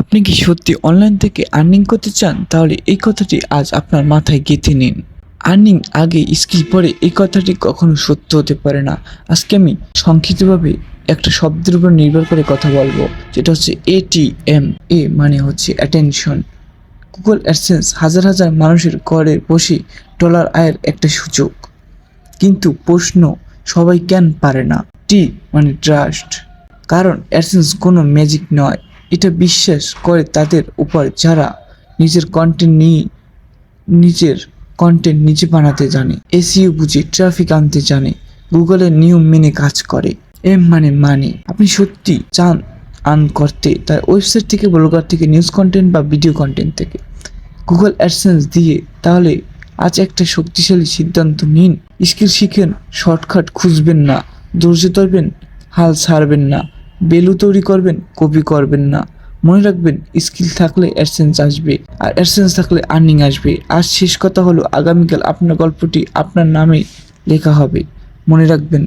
আপনি কি সত্যি অনলাইন থেকে আর্নিং করতে চান? তাহলে এই কথাটি আজ আপনার মাথায় গেঁথে নিন। আর্নিং আগে স্কিল পরে এই কথাটি কখনো সত্য হতে পারে না। আজকে আমি সংক্ষিপ্তভাবে একটা শব্দের উপর নির্ভর করে কথা বলব, যেটা হচ্ছে এটিএম এ মানে হচ্ছে অ্যাটেনশন গুগল অ্যাডসেন্স হাজার হাজার মানুষের ঘরে বসে ডলার আয়ের একটা সুযোগ। কিন্তু প্রশ্ন সবাই কেন পারে না? টি মানে ট্রাস্ট কারণ অ্যাডসেন্স কোনো ম্যাজিক নয়। এটা বিশ্বাস করে তাদের উপর যারা নিজের কন্টেন্ট নিয়ে, নিজের কন্টেন্ট নিজে বানাতে জানে এসিও বুঝে ট্রাফিক আনতে জানে গুগলের নিয়ম মেনে কাজ করে, এম মানে মানে। আপনি সত্যি চান আর্ন করতে? তার ওয়েবসাইট থেকে ব্লগার থেকে নিউজ কন্টেন্ট বা ভিডিও কন্টেন্ট থেকে। গুগল অ্যাডসেন্স দিয়ে তাহলে আজ একটা শক্তিশালী সিদ্ধান্ত নিন। স্কিল শিখেন শর্টকাট খুঁজবেন না, ধৈর্য ধরবেন, হাল ছাড়বেন না। বেলু তৈরি করবেন, কপি করবেন না। মনে রাখবেন স্কিল থাকলে অ্যাডসেন্স আসবে আর অ্যাডসেন্স থাকলে আর্নিং আসবে। আর শেষ কথা হলো, আগামীকাল আপনার গল্পটি আপনার নামে লেখা হবে। মনে রাখবেন।